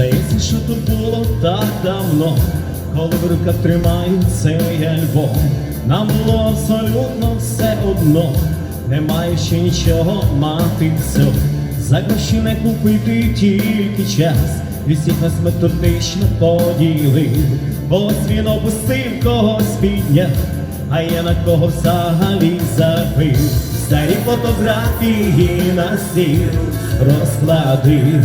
Здається, що то було так давно, коли в руках тримаю цей альбом. Нам було абсолютно все одно, немає ще нічого мати все. За гроші не купити тільки час, і всіх нас методично поділив. Ось він опустив когось підняв, а я на кого взагалі забив. Старі фотографії на стіл розкладив.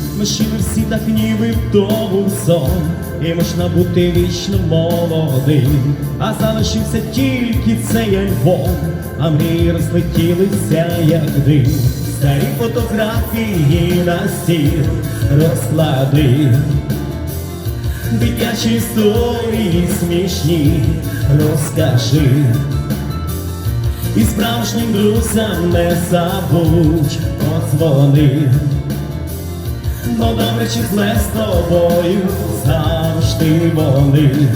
Ми жили всі так ніби в тому сон, і можна бути вічно молодим, а залишився тільки цей альбом, а мрії розлетілися, як дим. Старі фотографії на стіл розклади. Дитячі історії смішні розкажи. І справжнім друзям не забудь подзвони. Бо добре чи зле з тобою завжди вони.